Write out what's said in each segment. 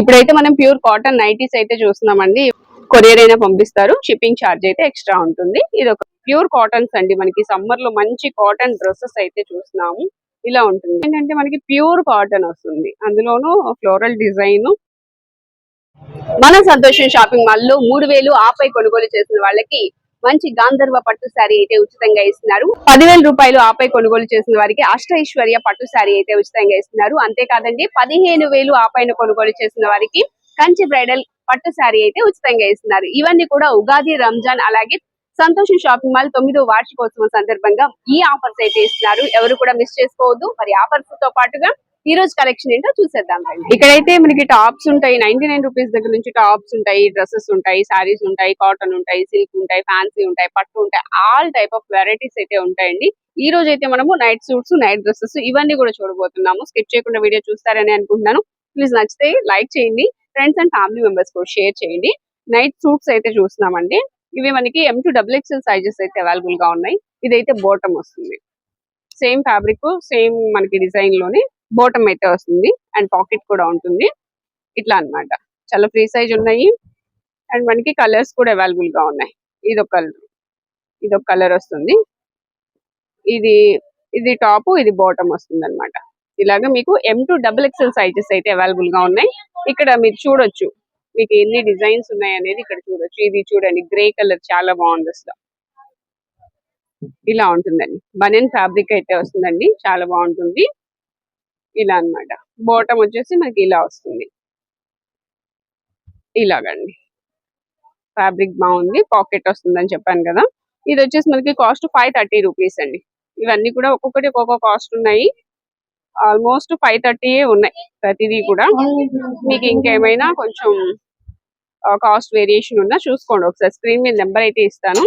ఇప్పుడైతే మనం pure cotton nighties అయితే చూస్తున్నామండి. కొరియర్ అయినా పంపిస్తారు. షిప్పింగ్ ఛార్జ్ అయితే ఎక్స్ట్రా ఉంటుంది. ఇది ఒక ప్యూర్ కాటన్స్ అండి మనకి సమ్మర్లో మంచి కాటన్ డ్రెస్సెస్ అయితే చూస్తున్నాము. ఇలా ఉంటుంది. ఏంటంటే మనకి ప్యూర్ కాటన్ వస్తుంది. అందులోనూ ఫ్లోరల్ డిజైన్. మన సంతోషం షాపింగ్ మాల్లో మూడు వేలు ఆపై కొనుగోలు చేసిన వాళ్ళకి మంచి గాంధర్వ పట్టు శారీ అయితే ఉచితంగా ఇస్తున్నారు. పదివేల రూపాయలు ఆపై కొనుగోలు చేసిన వారికి అష్టైశ్వర్య పట్టు శారీ అయితే ఉచితంగా ఇస్తున్నారు. అంతేకాదండి పదిహేను వేలు ఆపైన కొనుగోలు చేసిన వారికి కంచి బ్రైడల్ పట్టు శారీ అయితే ఉచితంగా ఇస్తున్నారు. ఇవన్నీ కూడా ఉగాది రంజాన్ అలాగే సంతోషం షాపింగ్ మాల్ తొమ్మిదో వార్షికోత్సవం సందర్భంగా ఈ ఆఫర్స్ అయితే ఇస్తున్నారు. ఎవరు కూడా మిస్ చేసుకోవద్దు. మరి ఆఫర్స్తో పాటుగా ఈ రోజు కలెక్షన్ ఏంటో చూసేద్దాం ఇక్కడైతే మనకి టాప్స్ ఉంటాయి. నైన్టీ నైన్ రూపీస్ దగ్గర నుంచి టాప్స్ ఉంటాయి. డ్రెస్సెస్ ఉంటాయి. సారీస్ ఉంటాయి. కాటన్ ఉంటాయి. సిల్క్ ఉంటాయి. ఫ్యాన్సీ ఉంటాయి. పట్టు ఉంటాయి. ఆల్ టైప్ ఆఫ్ వెరైటీస్ అయితే ఉంటాయండి. ఈ రోజు అయితే మనము నైట్ సూట్స్ నైట్ డ్రెస్సెస్ ఇవన్నీ కూడా చూడబోతున్నాము. స్కిప్ చేయకుండా వీడియో చూస్తారని అనుకుంటున్నాను. ప్లీజ్ నచ్చితే లైక్ చేయండి. ఫ్రెండ్స్ అండ్ ఫ్యామిలీ మెంబర్స్ కూడా షేర్ చేయండి. నైట్ సూట్స్ అయితే చూస్తున్నామండి. ఇవి మనకి M to double XL sizes అయితే అవైలబుల్గా ఉన్నాయి. ఇదైతే బోటం వస్తుంది. సేమ్ ఫ్యాబ్రిక్ సేమ్ మనకి డిజైన్లోనే బోటమ్ అయితే వస్తుంది. అండ్ పాకెట్ కూడా ఉంటుంది. ఇట్లా అన్నమాట. చాలా ఫ్రీ సైజ్ ఉన్నాయి. అండ్ మనకి కలర్స్ కూడా అవైలబుల్గా ఉన్నాయి. ఇది ఒక కలర్ ఇది ఒక కలర్ వస్తుంది. ఇది ఇది టాప్ ఇది బాటమ్ వస్తుంది అనమాట ఇలాగా మీకు M to double XL sizes అయితే అవైలబుల్గా ఉన్నాయి. ఇక్కడ మీరు చూడొచ్చు. మీకు ఎన్ని డిజైన్స్ ఉన్నాయి అనేది ఇక్కడ చూడొచ్చు. ఇది చూడండి గ్రే కలర్ చాలా బాగుంది అసలు. ఇలా ఉంటుందండి. బనియన్ ఫ్యాబ్రిక్ అయితే వస్తుందండి. చాలా బాగుంటుంది. ఇలా అన్నమాట. బాటమ్ వచ్చేసి మనకి ఇలా వస్తుంది. ఇలాగండి. ఫ్యాబ్రిక్ బాగుంది పాకెట్ వస్తుంది అని చెప్పాను కదా. ఇది వచ్చేసి మనకి కాస్ట్ ఫైవ్ థర్టీ రూపీస్ అండి. ఇవన్నీ కూడా ఒక్కొక్కటి ఒక్కొక్క కాస్ట్ ఉన్నాయి. ఆల్మోస్ట్ ఫైవ్ థర్టీ ఉన్నాయి ప్రతిదీ కూడా. మీకు ఇంకేమైనా కొంచెం కాస్ట్ వేరియేషన్ ఉన్నా చూసుకోండి. ఒకసారి స్క్రీన్ మీద నెంబర్ అయితే ఇస్తాను.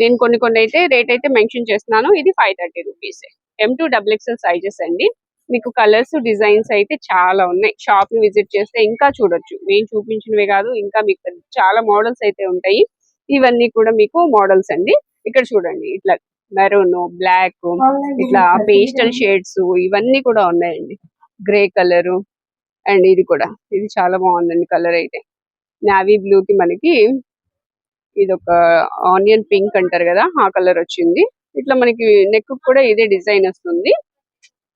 నేను కొన్ని కొన్ని అయితే రేట్ అయితే మెన్షన్ చేస్తున్నాను. ఇది five thirty rupees M to double XL sizes అండి. మీకు కలర్స్ డిజైన్స్ అయితే చాలా ఉన్నాయి. షాప్ని విజిట్ చేస్తే ఇంకా చూడొచ్చు. నేను చూపించినవే కాదు ఇంకా మీకు చాలా మోడల్స్ అయితే ఉంటాయి. ఇవన్నీ కూడా మీకు మోడల్స్ అండి. ఇక్కడ చూడండి ఇట్లా మెరూన్ బ్లాక్ ఇట్లా పేస్టల్ షేడ్స్ ఇవన్నీ కూడా ఉన్నాయండి. గ్రే కలర్ అండ్ ఇది కూడా. ఇది చాలా బాగుందండి కలర్ అయితే. నావీ బ్లూ కి మనకి ఇది ఒక ఆనియన్ పింక్ అంటారు కదా ఆ కలర్ వచ్చింది. ఇట్లా మనకి నెక్ కూడా ఇదే డిజైన్ వస్తుంది.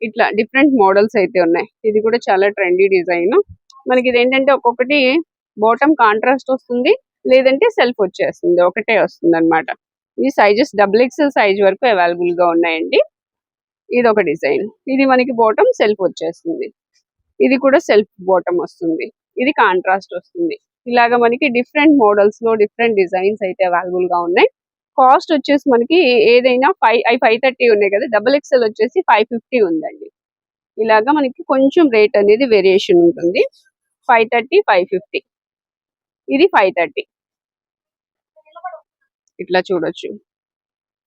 ఇట్లా డిఫరెంట్ మోడల్స్ అయితే ఉన్నాయి. ఇది కూడా చాలా ట్రెండీ డిజైన్. మనకి ఇది ఏంటంటే ఒక్కొక్కటి బాటమ్ కాంట్రాస్ట్ వస్తుంది లేదంటే సెల్ఫ్ వచ్చేస్తుంది ఒకటే వస్తుంది అనమాట ఈ సైజెస్ డబుల్ ఎక్స్ఎల్ సైజ్ వరకు అవైలబుల్గా ఉన్నాయండి. ఇది ఒక డిజైన్. ఇది మనకి బాటమ్ సెల్ఫ్ వచ్చేస్తుంది. ఇది కూడా సెల్ఫ్ బాటమ్ వస్తుంది. ఇది కాంట్రాస్ట్ వస్తుంది. ఇలాగ మనకి డిఫరెంట్ మోడల్స్లో డిఫరెంట్ డిజైన్స్ అయితే అవైలబుల్గా ఉన్నాయి. కాస్ట్ వచ్చేసి మనకి ఏదైనా ఫైవ్ అవి ఫైవ్ థర్టీ ఉన్నాయి కదా డబుల్ ఎక్స్ఎల్ వచ్చేసి ఫైవ్ ఫిఫ్టీ ఉందండి. ఇలాగా మనకి కొంచెం రేట్ అనేది వేరియేషన్ ఉంటుంది. Five thirty five fifty. ఇది ఫైవ్ థర్టీ. ఇట్లా చూడొచ్చు.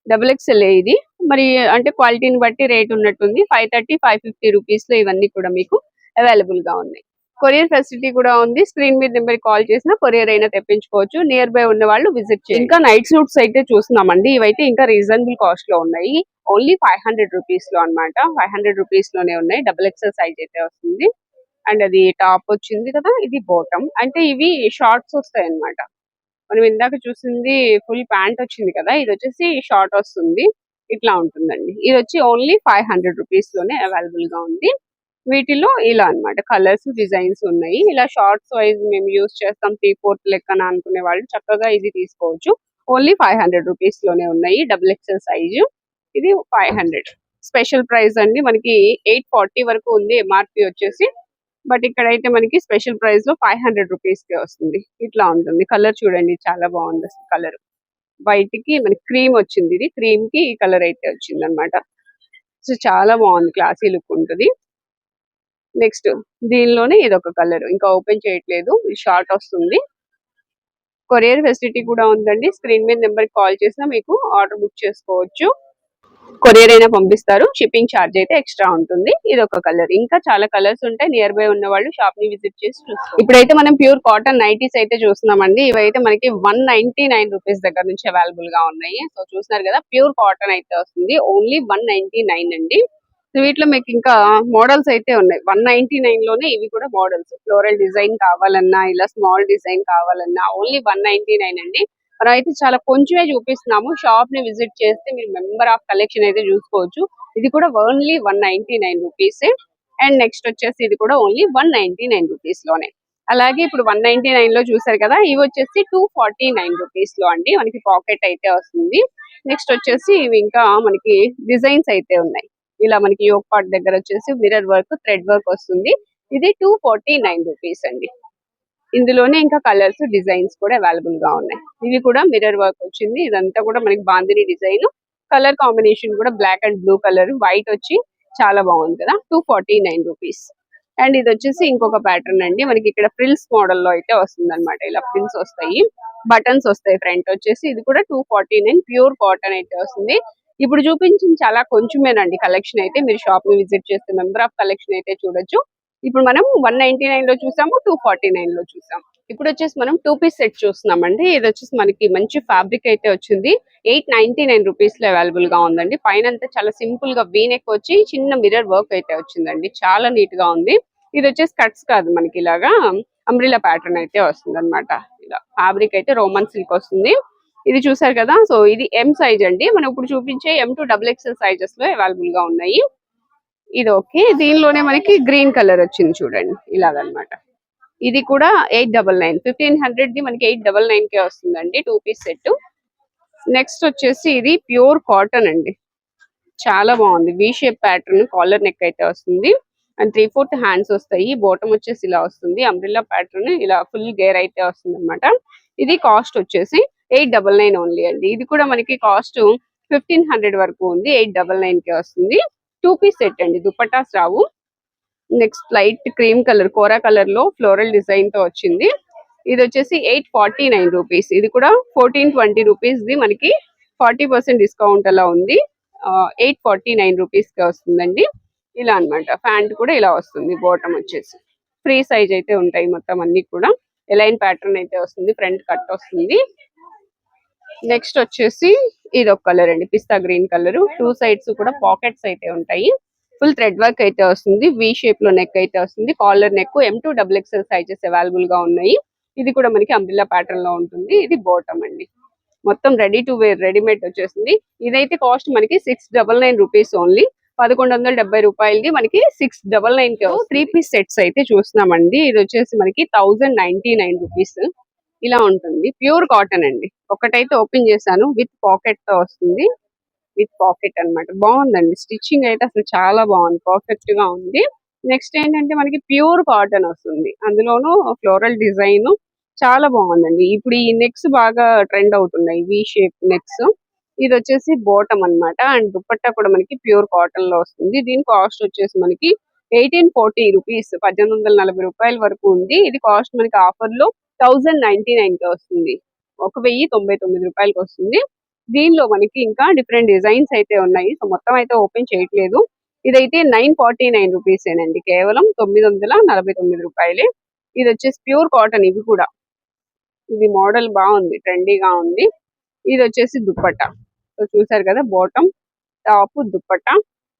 డబుల్ ఎక్స్ఎల్ ఇది. మరి అంటే క్వాలిటీని బట్టి రేట్ ఉన్నట్టుంది. ఫైవ్ థర్టీ ఫైవ్ ఫిఫ్టీ రూపీస్లో ఇవన్నీ కూడా మీకు అవైలబుల్గా ఉన్నాయి. కొరియర్ ఫెసిలిటీ కూడా ఉంది. స్క్రీన్ మీద నెంబర్ కాల్ చేసినా కొరియర్ అయినా తెప్పించుకోవచ్చు. నియర్ బై ఉన్న వాళ్ళు విజిట్ చేయండి. ఇంకా నైట్ సూట్స్ అయితే చూస్తున్నామండి. ఇవైతే ఇంకా రీజనబుల్ కాస్ట్లో ఉన్నాయి. ఓన్లీ ఫైవ్ హండ్రెడ్ రూపీస్లో అన్నమాట. ఫైవ్ హండ్రెడ్ రూపీస్లోనే ఉన్నాయి. డబుల్ ఎక్సెల్ సైజ్ అయితే వస్తుంది. అండ్ అది టాప్ వచ్చింది కదా ఇది బాటమ్. అంటే ఇవి షార్ట్స్ వస్తాయి అన్నమాట. మనం ఇందాక చూసింది ఫుల్ ప్యాంట్ వచ్చింది కదా ఇది వచ్చేసి షార్ట్ వస్తుంది. ఇట్లా ఉంటుందండి. ఇది వచ్చి ఓన్లీ ఫైవ్ హండ్రెడ్ రూపీస్లోనే అవైలబుల్గా ఉంది. వీటిలో ఇలా అన్నమాట. కలర్స్ డిజైన్స్ ఉన్నాయి. ఇలా షార్ట్స్ వైజ్ మేము యూస్ చేస్తాం త్రీ ఫోర్త్ లెక్కన అనుకునే వాళ్ళు చక్కగా ఇది తీసుకోవచ్చు. ఓన్లీ ఫైవ్ హండ్రెడ్ రూపీస్లోనే ఉన్నాయి. Double XL size. ఇది ఫైవ్ హండ్రెడ్. స్పెషల్ ప్రైస్ అండి. మనకి ఎయిట్ ఫార్టీ వరకు ఉంది ఎంఆర్పి వచ్చేసి. బట్ ఇక్కడైతే మనకి స్పెషల్ ప్రైస్లో ఫైవ్ హండ్రెడ్ రూపీస్కి వస్తుంది. ఇట్లా ఉంటుంది. కలర్ చూడండి. చాలా బాగుంది అసలు కలర్. వైట్కి మనకి క్రీమ్ వచ్చింది. ఇది క్రీమ్కి ఈ కలర్ అయితే వచ్చింది అనమాట సో చాలా బాగుంది. క్లాసీ లుక్ ఉంటుంది. నెక్స్ట్ దీనిలోనే ఇది ఒక కలర్. ఇంకా ఓపెన్ చేయట్లేదు. షార్ట్ వస్తుంది. కొరియర్ ఫెసిలిటీ కూడా ఉందండి. స్క్రీన్ మీద నెంబర్ కాల్ చేసినా మీకు ఆర్డర్ బుక్ చేసుకోవచ్చు. కొరియర్ అయినా పంపిస్తారు. షిప్పింగ్ ఛార్జ్ అయితే ఎక్స్ట్రా ఉంటుంది. ఇది ఒక కలర్. ఇంకా చాలా కలర్స్ ఉంటాయి. నియర్ బై ఉన్న వాళ్ళు షాప్ని విజిట్ చేసి చూస్తారు ఇప్పుడైతే మనం ప్యూర్ కాటన్ నైటీస్ అయితే చూస్తున్నామండి. ఇవైతే మనకి వన్ నైన్టీ నైన్ రూపీస్ దగ్గర నుంచి అవైలబుల్గా ఉన్నాయి. సో చూస్తున్నారు కదా ప్యూర్ కాటన్ అయితే వస్తుంది. ఓన్లీ వన్ నైన్టీ నైన్ అండి. సో వీటిలో మీకు ఇంకా మోడల్స్ అయితే ఉన్నాయి. వన్ నైన్టీ నైన్లోనే ఇవి కూడా మోడల్స్ ఫ్లోరల్ డిజైన్ కావాలన్నా ఇలా స్మాల్ డిజైన్ కావాలన్నా ఓన్లీ వన్ నైన్టీ నైన్ అండి. మనం అయితే చాలా కొంచెమే చూపిస్తున్నాము. షాప్ని విజిట్ చేస్తే మీరు మెంబర్ ఆఫ్ కలెక్షన్ అయితే చూసుకోవచ్చు. ఇది కూడా only one ninety nine rupees and next వచ్చేసి ఇది కూడా ఓన్లీ వన్ నైన్టీ నైన్ రూపీస్లోనే. అలాగే ఇప్పుడు వన్ నైన్టీ నైన్లో చూసారు కదా ఇవి వచ్చేసి టూ ఫార్టీ నైన్ రూపీస్లో అండి. మనకి పాకెట్ అయితే వస్తుంది. నెక్స్ట్ వచ్చేసి ఇవి ఇంకా మనకి డిజైన్స్ అయితే ఉన్నాయి. ఇలా మనకి యోగ్ పార్ట్ దగ్గర వచ్చేసి మిర్రర్ వర్క్ థ్రెడ్ వర్క్ వస్తుంది. ఇది టూ ఫార్టీ నైన్ రూపీస్ అండి. ఇందులోనే ఇంకా కలర్స్ డిజైన్స్ కూడా అవైలబుల్గా ఉన్నాయి. ఇవి కూడా మిర్రర్ వర్క్ వచ్చింది. ఇదంతా కూడా మనకి బాందిని డిజైన్. కలర్ కాంబినేషన్ కూడా black and blue colour white వచ్చి చాలా బాగుంది కదా. Two forty nine rupees and ఇది వచ్చేసి ఇంకొక ప్యాటర్న్ అండి. మనకి ఇక్కడ ఫ్రిల్స్ మోడల్లో అయితే వస్తుంది అనమాట ఇలా ఫ్రిల్స్ వస్తాయి. బటన్స్ వస్తాయి ఫ్రంట్ వచ్చేసి. ఇది కూడా two forty nine pure cotton అయితే వస్తుంది. ఇప్పుడు చూపించింది చాలా కొంచెమేనండి కలెక్షన్ అయితే. మీరు షాప్ని విజిట్ చేస్తే మెంబర్ ఆఫ్ కలెక్షన్ అయితే చూడొచ్చు. ఇప్పుడు మనం వన్ నైన్టీ నైన్లో చూసాము టూ ఫార్టీ నైన్లో చూసాం ఇప్పుడు వచ్చేసి మనం టూ పీస్ సెట్ చూస్తున్నామండి. ఇది వచ్చేసి మనకి మంచి ఫ్యాబ్రిక్ అయితే వచ్చింది. ఎయిట్ నైన్టీ నైన్ రూపీస్లో అవైలబుల్గా ఉందండి. పైన అంతా చాలా సింపుల్గా వీనెక్ వచ్చి చిన్న మిర్రర్ వర్క్ అయితే వచ్చిందండి. చాలా నీట్గా ఉంది. ఇది వచ్చేసి కట్స్ కాదు మనకి ఇలాగా అంబ్రిలా ప్యాటర్న్ అయితే వస్తుంది అనమాట ఇలా ఫ్యాబ్రిక్ అయితే రోమన్ సిల్క్ వస్తుంది. ఇది చూసారు కదా? సో ఇది ఎం సైజ్ అండి. మనం ఇప్పుడు చూపించే ఎం టు డబుల్ ఎక్స్ఎల్ సైజెస్లో అవైలబుల్గా ఉన్నాయి. ఇది ఓకే. దీనిలోనే మనకి గ్రీన్ కలర్ వచ్చింది చూడండి. ఇలాగనమాట. ఇది కూడా eight double nine fifteen hundred the మనకి ఎయిట్ డబల్ నైన్ కే వస్తుందండి. టూ పీస్ సెట్ నెక్స్ట్ వచ్చేసి ఇది ప్యూర్ కాటన్ అండి. చాలా బాగుంది. V shape pattern collar neck అయితే వస్తుంది. అండ్ త్రీ ఫోర్త్ హ్యాండ్స్ వస్తాయి. బాటమ్ వచ్చేసి ఇలా వస్తుంది. అంబ్రిల్లా ప్యాటర్న్ ఇలా ఫుల్ గేర్ అయితే వస్తుంది అనమాట ఇది కాస్ట్ వచ్చేసి ఎయిట్ డబల్ నైన్ ఓన్లీ అండి. ఇది కూడా మనకి కాస్ట్ ఫిఫ్టీన్ హండ్రెడ్ వరకు ఉంది. ఎయిట్ డబల్ నైన్కి వస్తుంది. టూ పీస్ సెట్ అండి. దుపట్టాస్ రావు. నెక్స్ట్ లైట్ క్రీమ్ కలర్ కోరా కలర్లో ఫ్లోరల్ డిజైన్తో వచ్చింది. ఇది వచ్చేసి ఎయిట్ ఫార్టీ నైన్ రూపీస్ ఇది కూడా ఫోర్టీన్ ట్వంటీ రూపీస్ ది. మనకి ఫార్టీ పర్సెంట్ డిస్కౌంట్ అలా ఉంది. ఎయిట్ ఫార్టీ నైన్ రూపీస్కి వస్తుందండి. ఇలా అన్నమాట. ప్యాంట్ కూడా ఇలా వస్తుంది. బాటమ్ వచ్చేసి. ఫ్రీ సైజ్ అయితే ఉంటాయి మొత్తం అన్ని కూడా. ఎలైన్ ప్యాటర్న్ అయితే వస్తుంది. ఫ్రంట్ కట్ వస్తుంది. నెక్స్ట్ వచ్చేసి ఇది ఒక కలర్ అండి pista green colour. Two sides కూడా పాకెట్స్ అయితే ఉంటాయి. ఫుల్ థ్రెడ్ వర్క్ అయితే వస్తుంది. వి షేప్లో నెక్ అయితే వస్తుంది. Collar neck M to double XL sizes అవైలబుల్గా ఉన్నాయి. ఇది కూడా మనకి అంబ్రిల్లా ప్యాటర్న్లో ఉంటుంది. ఇది బాటమ్ అండి. మొత్తం రెడీ టు వేర్ రెడీమేడ్ వచ్చేసింది ఇదైతే కాస్ట్ మనకి six double nine rupees only పదకొండు వందల డెబ్బై రూపాయలది మనకి సిక్స్ డబల్ నైన్కి త్రీ పీస్ సెట్స్ అయితే చూస్తున్నామండి. ఇది వచ్చేసి మనకి థౌజండ్ నైన్టీ నైన్ రూపీస్ ఇలా ఉంటుంది. ప్యూర్ కాటన్ అండి. ఒకటైతే ఓపెన్ చేశాను. విత్ పాకెట్తో వస్తుంది. విత్ పాకెట్ అన్నమాట. బాగుందండి. స్టిచ్చింగ్ అయితే అసలు చాలా బాగుంది. పర్ఫెక్ట్గా ఉంది. నెక్స్ట్ ఏంటంటే మనకి ప్యూర్ కాటన్ వస్తుంది. అందులోనూ ఫ్లోరల్ డిజైన్ చాలా బాగుందండి. ఇప్పుడు ఈ నెక్స్ బాగా ట్రెండ్ అవుతున్నాయి. V shape necks. ఇది వచ్చేసి బాటమ్ అన్నమాట. అండ్ దుప్పట్టా కూడా మనకి ప్యూర్ కాటన్లో వస్తుంది. దీని కాస్ట్ వచ్చేసి మనకి ఎయిటీన్ ఫార్టీ రూపీస్. పద్దెనిమిది వందల నలభై రూపాయల వరకు ఉంది. ఇది కాస్ట్ మనకి ఆఫర్లో థౌజండ్ నైన్టీ నైన్కి వస్తుంది. ఒక వెయ్యి తొంభై తొమ్మిది రూపాయలకి వస్తుంది. దీనిలో మనకి ఇంకా డిఫరెంట్ డిజైన్స్ అయితే ఉన్నాయి. సో మొత్తం అయితే ఓపెన్ చేయట్లేదు. ఇదైతే నైన్ ఫార్టీ నైన్ రూపీసేనండి. కేవలం తొమ్మిది వందల నలభై తొమ్మిది రూపాయలే. ఇది వచ్చేసి ప్యూర్ కాటన్ ఇవి కూడా. ఇది మోడల్ బాగుంది. ట్రెండీగా ఉంది. ఇది వచ్చేసి దుప్పట సో చూసారు కదా బాటమ్ టాప్ దుప్పట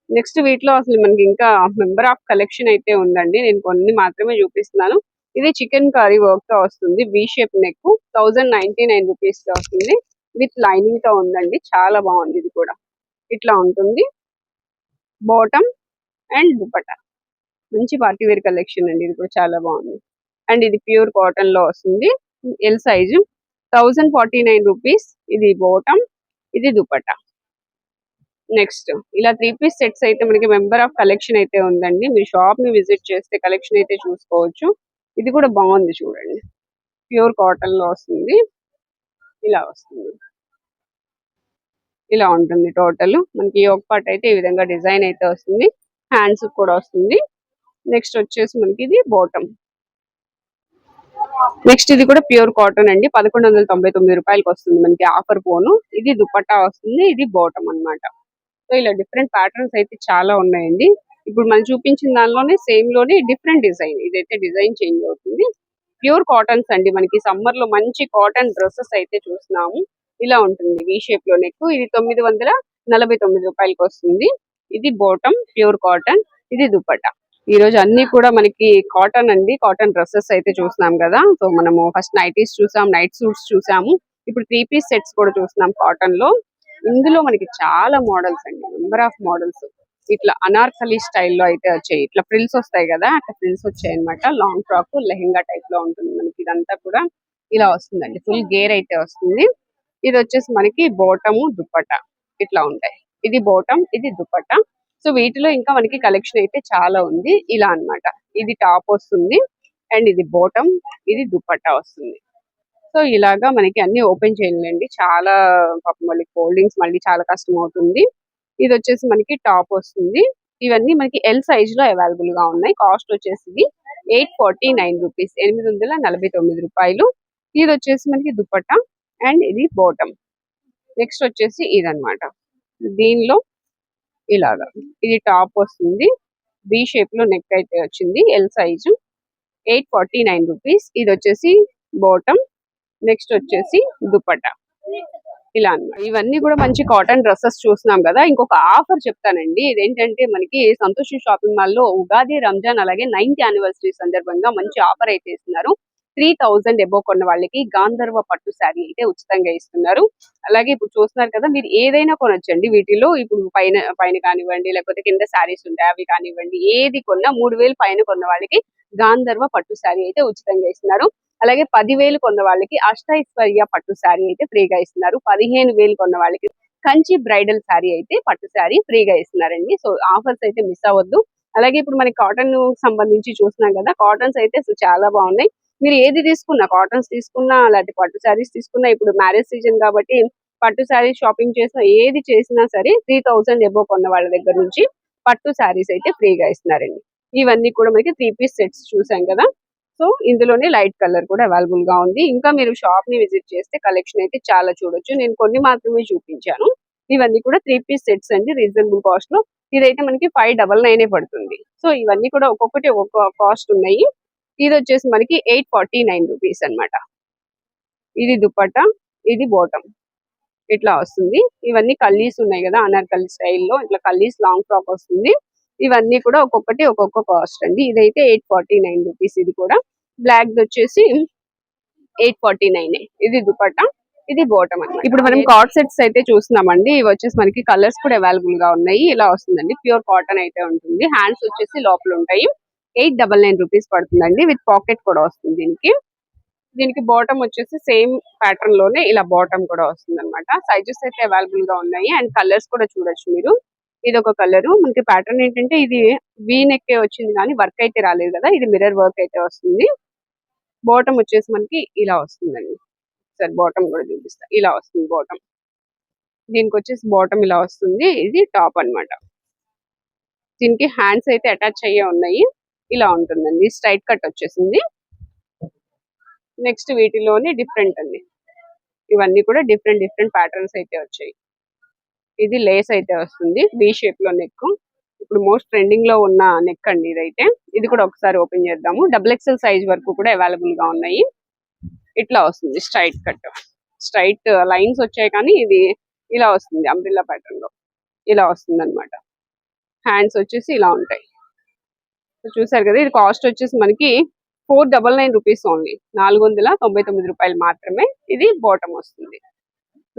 నెక్స్ట్ వీటిలో అసలు మనకి ఇంకా మెంబర్ ఆఫ్ కలెక్షన్ అయితే ఉందండి. నేను కొన్ని మాత్రమే చూపిస్తున్నాను. ఇది చికెన్ కర్రీ వర్క్తో వస్తుంది. V shape neck thousand ninety nine రూపీస్తో వస్తుంది. విత్ లైనింగ్తో ఉందండి. చాలా బాగుంది ఇది కూడా. ఇట్లా ఉంటుంది. బాటమ్ అండ్ దుపట్టా మంచి పార్టీ వేర్ కలెక్షన్ అండి. ఇది కూడా చాలా బాగుంది. అండ్ ఇది ప్యూర్ కాటన్లో వస్తుంది. L size thousand forty nine rupees ఇది బాటమ్ ఇది దుపట్టా నెక్స్ట్ ఇలా త్రీ పీస్ సెట్స్ అయితే మనకి మెంబర్ ఆఫ్ కలెక్షన్ అయితే ఉందండి. మీరు షాప్ని విజిట్ చేస్తే కలెక్షన్ అయితే చూసుకోవచ్చు. ఇది కూడా బాగుంది చూడండి. ప్యూర్ కాటన్లో వస్తుంది. ఇలా వస్తుంది. ఇలా ఉంటుంది టోటల్. మనకి ఒక పార్ట్ అయితే ఈ విధంగా డిజైన్ అయితే వస్తుంది. హ్యాండ్స్ కూడా వస్తుంది. నెక్స్ట్ వచ్చేసి మనకి ఇది బాటమ్. నెక్స్ట్ ఇది కూడా ప్యూర్ కాటన్ అండి. పదకొండు వందల తొంభై తొమ్మిది రూపాయలకి వస్తుంది మనకి ఆఫర్ పోను ఇది దుపట్టా వస్తుంది. ఇది బాటమ్ అన్నమాట. సో ఇలా డిఫరెంట్ ప్యాటర్న్స్ అయితే చాలా ఉన్నాయండి. ఇప్పుడు మనం చూపించిన దానిలోనే సేమ్లోనే డిఫరెంట్ డిజైన్ ఇదైతే డిజైన్ చేంజ్ అవుతుంది. ప్యూర్ కాటన్స్ అండి మనకి. సమ్మర్లో మంచి కాటన్ డ్రెస్సెస్ అయితే చూస్తున్నాము. ఇలా ఉంటుంది. వి షేప్లో నెక్ ఇది తొమ్మిది వందల నలభై తొమ్మిది రూపాయలకి వస్తుంది. ఇది బోటం ప్యూర్ కాటన్ ఇది దుపట్టా. ఈ రోజు అన్ని కూడా మనకి కాటన్ అండి. కాటన్ డ్రెస్సెస్ అయితే చూస్తున్నాం కదా. సో మనము ఫస్ట్ నైటీస్ చూసాం నైట్ సూట్స్ చూసాము. ఇప్పుడు త్రీ పీస్ సెట్స్ కూడా చూస్తున్నాం కాటన్లో. ఇందులో మనకి చాలా మోడల్స్ అండి. నెంబర్ ఆఫ్ మోడల్స్ ఇట్లా అనార్కలి స్టైల్లో అయితే వచ్చాయి. ఇట్లా ప్రిల్స్ వస్తాయి కదా అట్లా ప్రిల్స్ వచ్చాయి అనమాట లాంగ్ ఫ్రాక్ లెహెంగా టైప్లో ఉంటుంది మనకి. ఇదంతా కూడా ఇలా వస్తుందండి. ఫుల్ గేర్ అయితే వస్తుంది. ఇది వచ్చేసి మనకి బోటము దుప్పట ఇట్లా ఉంటాయి. ఇది బోటం ఇది దుప్పట. సో వీటిలో ఇంకా మనకి కలెక్షన్ అయితే చాలా ఉంది. ఇలా అన్నమాట. ఇది టాప్ వస్తుంది అండ్ ఇది బోటం ఇది దుప్పట్టా వస్తుంది. సో ఇలాగా మనకి అన్ని ఓపెన్ చేయాలండి చాలా పాపం మళ్ళీ ఫోల్డింగ్స్ మళ్ళీ చాలా కష్టం అవుతుంది. ఇది వచ్చేసి మనకి టాప్ వస్తుంది. ఇవన్నీ మనకి ఎల్ సైజ్లో అవైలబుల్గా ఉన్నాయి. కాస్ట్ వచ్చేసి ఎయిట్ ఫార్టీ నైన్ రూపీస్ ఎనిమిది వందల నలభై తొమ్మిది రూపాయలు. ఇది వచ్చేసి మనకి దుప్పట్టా అండ్ ఇది బోటం నెక్స్ట్ వచ్చేసి ఇదనమాట దీనిలో ఇలాగా ఇది టాప్ వస్తుంది. బి షేప్లో నెక్ అయితే వచ్చింది. L size eight forty nine rupees ఇది వచ్చేసి బాటమ్ నెక్స్ట్ వచ్చేసి దుపట్టా. ఇలా అనమాట ఇవన్నీ కూడా మంచి కాటన్ డ్రెస్సెస్ చూస్తున్నాం కదా. ఇంకొక ఆఫర్ చెప్తానండి. ఇదేంటంటే మనకి సంతోషి షాపింగ్ మాల్లో ఉగాది రంజాన్ అలాగే నైన్త్ యానివర్సరీ సందర్భంగా మంచి ఆఫర్ అయితే ఇస్తున్నారు. త్రీ థౌజండ్ ఎబో కొన్న వాళ్ళకి గాంధర్వ పట్టు శారీ అయితే ఉచితంగా ఇస్తున్నారు. అలాగే ఇప్పుడు చూస్తున్నారు కదా మీరు ఏదైనా కొనొచ్చండి వీటిలో. ఇప్పుడు పైన పైన కానివ్వండి లేకపోతే కింద శారీస్ ఉంటాయి అవి కానివ్వండి ఏది కొన్నా మూడు వేలు పైన కొన్న వాళ్ళకి గాంధర్వ పట్టు శారీ అయితే ఉచితంగా ఇస్తున్నారు. అలాగే పదివేలు కొన్న వాళ్ళకి అష్టైశ్వర్య పట్టు శారీ అయితే ఫ్రీగా ఇస్తున్నారు. పదిహేను వేలు కొన్న వాళ్ళకి కంచి బ్రైడల్ శారీ అయితే పట్టు శారీ ఫ్రీగా ఇస్తున్నారండి. సో ఆఫర్స్ అయితే మిస్ అవ్వద్దు. అలాగే ఇప్పుడు మనకి కాటన్ సంబంధించి చూస్తున్నాం కదా కాటన్స్ అయితే అసలు చాలా బాగున్నాయి. మీరు ఏది తీసుకున్నా కాటన్స్ తీసుకున్నా అలాంటి పట్టు శారీస్ తీసుకున్నా ఇప్పుడు మ్యారేజ్ సీజన్ కాబట్టి పట్టు శారీ షాపింగ్ చేసినా ఏది చేసినా సరే త్రీ థౌసండ్ ఎబో కొన్న వాళ్ళ దగ్గర నుంచి పట్టు శారీస్ అయితే ఫ్రీగా ఇస్తున్నారండి. ఇవన్నీ కూడా మనకి త్రీ పీస్ సెట్స్ చూసాం కదా. సో ఇందులోనే లైట్ కలర్ కూడా అవైలబుల్గా ఉంది. ఇంకా మీరు షాప్ని విజిట్ చేస్తే కలెక్షన్ అయితే చాలా చూడొచ్చు. నేను కొన్ని మాత్రమే చూపించాను. ఇవన్నీ కూడా త్రీ పీస్ సెట్స్ అండి. రీజనబుల్ కాస్ట్లో. ఇదైతే మనకి ఫైవ్ డబల్ నైన్ పడుతుంది. సో ఇవన్నీ కూడా ఒక్కొక్కటి ఒక్కొక్క కాస్ట్ ఉన్నాయి. ఇది వచ్చేసి మనకి ఎయిట్ ఫార్టీ నైన్ రూపీస్ అనమాట ఇది దుపట్టా ఇది బోటం ఇట్లా వస్తుంది. ఇవన్నీ కల్లీస్ ఉన్నాయి కదా అనార్కలి స్టైల్లో. ఇట్లా కల్లీస్ లాంగ్ ఫ్రాక్ వస్తుంది. ఇవన్నీ కూడా ఒక్కొక్కటి ఒక్కొక్క కాస్ట్ అండి. ఇదైతే ఎయిట్ ఫార్టీ నైన్ రూపీస్ ఇది కూడా. బ్లాక్ వచ్చేసి ఎయిట్ ఫార్టీ నైన్ ఇది దుపట్టా ఇది బోటం అన్నమాట. ఇప్పుడు మనం కార్డ్ సెట్స్ అయితే చూస్తున్నామండి. ఇవి వచ్చేసి మనకి కలర్స్ కూడా అవైలబుల్గా ఉన్నాయి. ఇలా వస్తుందండి. ప్యూర్ కాటన్ అయితే ఉంటుంది. హ్యాండ్స్ వచ్చేసి లోపల ఉంటాయి. ఎయిట్ డబల్ నైన్ రూపీస్ పడుతుందండి. విత్ పాకెట్ కూడా వస్తుంది దీనికి. దీనికి బాటమ్ వచ్చేసి సేమ్ ప్యాటర్న్లోనే ఇలా బాటమ్ కూడా వస్తుంది అనమాట సైజెస్ అయితే అవైలబుల్గా ఉన్నాయి. అండ్ కలర్స్ కూడా చూడొచ్చు మీరు. ఇది ఒక కలర్ మనకి ప్యాటర్న్ ఏంటంటే ఇది వీ నెక్ వచ్చింది కానీ వర్క్ అయితే రాలేదు కదా. ఇది మిర్రర్ వర్క్ అయితే వస్తుంది. బాటమ్ వచ్చేసి మనకి ఇలా వస్తుందండి. సరే బాటమ్ కూడా చూపిస్తా. ఇలా వస్తుంది బాటమ్ దీనికి వచ్చేసి బాటమ్ ఇలా వస్తుంది. ఇది టాప్ అన్నమాట. దీనికి హ్యాండ్స్ అయితే అటాచ్ అయ్యే ఉన్నాయి. ఇలా ఉంటుందండి. స్ట్రైట్ కట్ వచ్చేసింది. నెక్స్ట్ వీటిలోని డిఫరెంట్ అండి. ఇవన్నీ కూడా డిఫరెంట్ డిఫరెంట్ ప్యాటర్న్స్ అయితే వచ్చాయి. ఇది లేస్ అయితే వస్తుంది. బి షేప్లో నెక్ ఇప్పుడు మోస్ట్ ట్రెండింగ్లో ఉన్న నెక్ అండి ఇదైతే. ఇది కూడా ఒకసారి ఓపెన్ చేద్దాము. డబుల్ ఎక్స్ఎల్ సైజ్ వరకు కూడా అవైలబుల్గా ఉన్నాయి. ఇట్లా వస్తుంది స్ట్రైట్ కట్ స్ట్రైట్ లైన్స్ వచ్చాయి కానీ ఇది ఇలా వస్తుంది అంబ్రిల్లా ప్యాటర్న్లో. ఇలా వస్తుంది అనమాట హ్యాండ్స్ వచ్చేసి ఇలా ఉంటాయి. చూసారు కదా ఇది కాస్ట్ వచ్చేసి మనకి four double nine rupees only నాలుగు వందల తొంభై తొమ్మిది రూపాయలు మాత్రమే ఇది బాటమ్ వస్తుంది.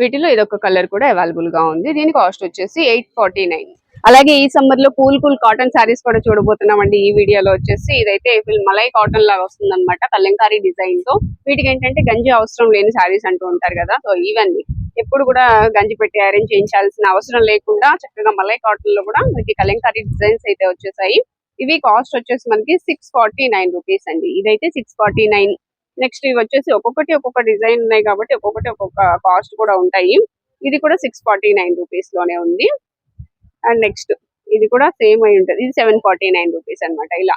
వీటిలో ఇదొక కలర్ కూడా అవైలబుల్గా ఉంది. దీని కాస్ట్ వచ్చేసి ఎయిట్ ఫార్టీ నైన్. అలాగే ఈ సమ్మర్లో కూల్ కూల్ కాటన్ శారీస్ కూడా చూడబోతున్నాం అండి ఈ వీడియోలో వచ్చేసి ఇదైతే ఫుల్ మలై కాటన్ లాగా వస్తుంది అనమాట కలంకారీ డిజైన్తో. వీటికి ఏంటంటే గంజి అవసరం లేని శారీస్ అంటూ ఉంటారు కదా. సో ఇవన్నీ ఎప్పుడు కూడా గంజి పెట్టి అరేంజ్ చేయించాల్సిన అవసరం లేకుండా చక్కగా మలై కాటన్లో కూడా మనకి కలంకారీ డిజైన్స్ అయితే వచ్చేసాయి. ఇవి కాస్ట్ వచ్చేసి మనకి సిక్స్ ఫార్టీ నైన్ రూపీస్ అండి. ఇదైతే సిక్స్ ఫార్టీ నైన్ నెక్స్ట్ ఇవి వచ్చేసి ఒక్కొక్కటి ఒక్కొక్క డిజైన్ ఉన్నాయి కాబట్టి ఒక్కొక్కటి ఒక్కొక్క కాస్ట్ కూడా ఉంటాయి. ఇది కూడా సిక్స్ ఫార్టీ నైన్ రూపీస్లోనే ఉంది. అండ్ నెక్స్ట్ ఇది కూడా సేమ్ అయి ఉంటుంది. ఇది సెవెన్ ఫార్టీ నైన్ రూపీస్ అనమాట ఇలా.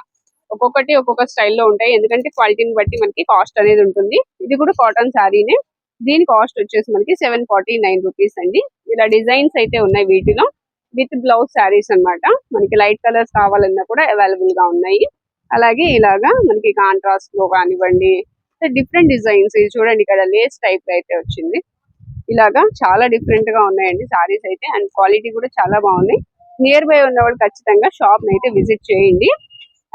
ఒక్కొక్కటి ఒక్కొక్క స్టైల్లో ఉంటాయి. ఎందుకంటే క్వాలిటీని బట్టి మనకి కాస్ట్ అనేది ఉంటుంది. ఇది కూడా కాటన్ శారీనే దీని కాస్ట్ వచ్చేసి మనకి సెవెన్ ఫార్టీ నైన్ రూపీస్ అండి. ఇలా డిజైన్స్ అయితే ఉన్నాయి వీటిలో. విత్ బ్లౌజ్ శారీస్ అన్నమాట. మనకి లైట్ కలర్స్ కావాలన్నా కూడా అవైలబుల్గా ఉన్నాయి. అలాగే ఇలాగా మనకి కాంట్రాస్ట్లో కానివ్వండి డిఫరెంట్ డిజైన్స్ ఇది చూడండి ఇక్కడ లేస్ టైప్ అయితే వచ్చింది. ఇలాగా చాలా డిఫరెంట్గా ఉన్నాయండి సారీస్ అయితే. అండ్ క్వాలిటీ కూడా చాలా బాగున్నాయి నియర్ బై ఉన్న వాళ్ళు ఖచ్చితంగా షాప్ అయితే విజిట్ చేయండి.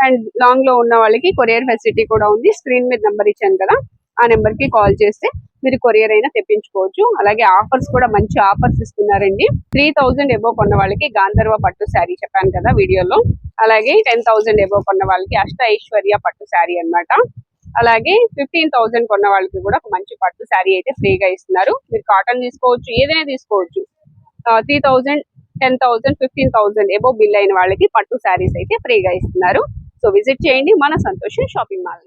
అండ్ లాంగ్లో ఉన్న వాళ్ళకి కొరియర్ ఫెసిలిటీ కూడా ఉంది. స్క్రీన్ మీద నెంబర్ ఇచ్చాను కదా ఆ నెంబర్కి కాల్ చేస్తే మీరు కొరియర్ అయినా తెప్పించుకోవచ్చు. అలాగే ఆఫర్స్ కూడా మంచి ఆఫర్స్ ఇస్తున్నారండి. త్రీ థౌజండ్ ఎబో కొన్న వాళ్ళకి గాంధర్వ పట్టు శారీ చెప్పాను కదా వీడియోలో. అలాగే టెన్ థౌసండ్ ఎబో కొన్న వాళ్ళకి అష్ట ఐశ్వర్య పట్టు శారీ అన్నమాట. అలాగే ఫిఫ్టీన్ థౌసండ్ కొన్న వాళ్ళకి కూడా ఒక మంచి పట్టు శారీ అయితే ఫ్రీగా ఇస్తున్నారు. మీరు కాటన్ తీసుకోవచ్చు ఏదైనా తీసుకోవచ్చు. Three thousand ten thousand fifteen thousand above bill అయిన వాళ్ళకి పట్టు శారీస్ అయితే ఫ్రీగా ఇస్తున్నారు. సో విజిట్ చేయండి మన సంతోషం షాపింగ్ మాల్